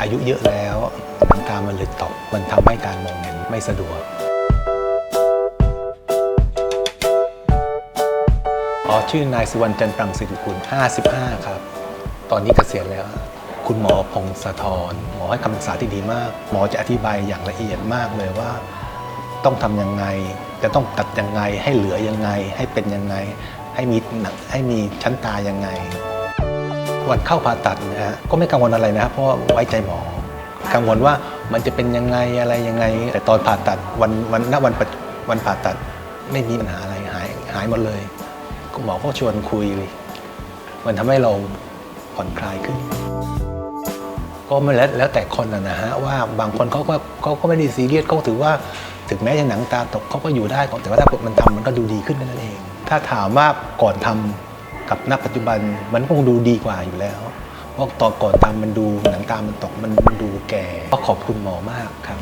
อายุเยอะแล้วหนังตามันเลยตกมันทำให้การมองเห็นไม่สะดวกอ๋อชื่อนายสุวรรณจันทร์ปรังสิริกุล55 ครับ ตอนนี้เกษียณแล้ว คุณหมอพงศธรหมอให้คำปรึกษาที่ดีมาก หมอจะอธิบายอย่างละเอียดมากเลยว่า ต้องทำยังไง จะต้องตัดยังไงให้เหลือยังไง ให้เป็นยังไง ให้มีให้มีชั้นตายังไง วันเข้าผ่าตัดนะฮะก็ไม่กังวลอะไรนะเพราะว่าไว้ใจหมอ กังวลว่ามันจะเป็นยังไงอะไรยังไง แต่ตอนผ่าตัดวันวันณวันปัจวันผ่าตัดไม่มีปัญหาอะไรหายหายหมดเลยคุณหมอก็ชวนคุยเลยมันทำให้เราผ่อนคลายขึ้น ก็ไม่แล้วแล้วแต่คนนะฮะว่าบางคนเขาก็เขาก็ไม่ได้ซีเรียสเขาถือว่าถึงแม้จะหนังตาตกเขาก็อยู่ได้แต่ว่าถ้ามันทำมันก็ดูดีขึ้นนั่นเอง ถ้าถามว่าก่อนทำ กับณปัจจุบันมันคงดูดีกว่าอยู่แล้วเพราะตอนก่อนตามมันดูหนังตามันตกมันมันดูแก่ก็ขอบคุณหมอมากครับ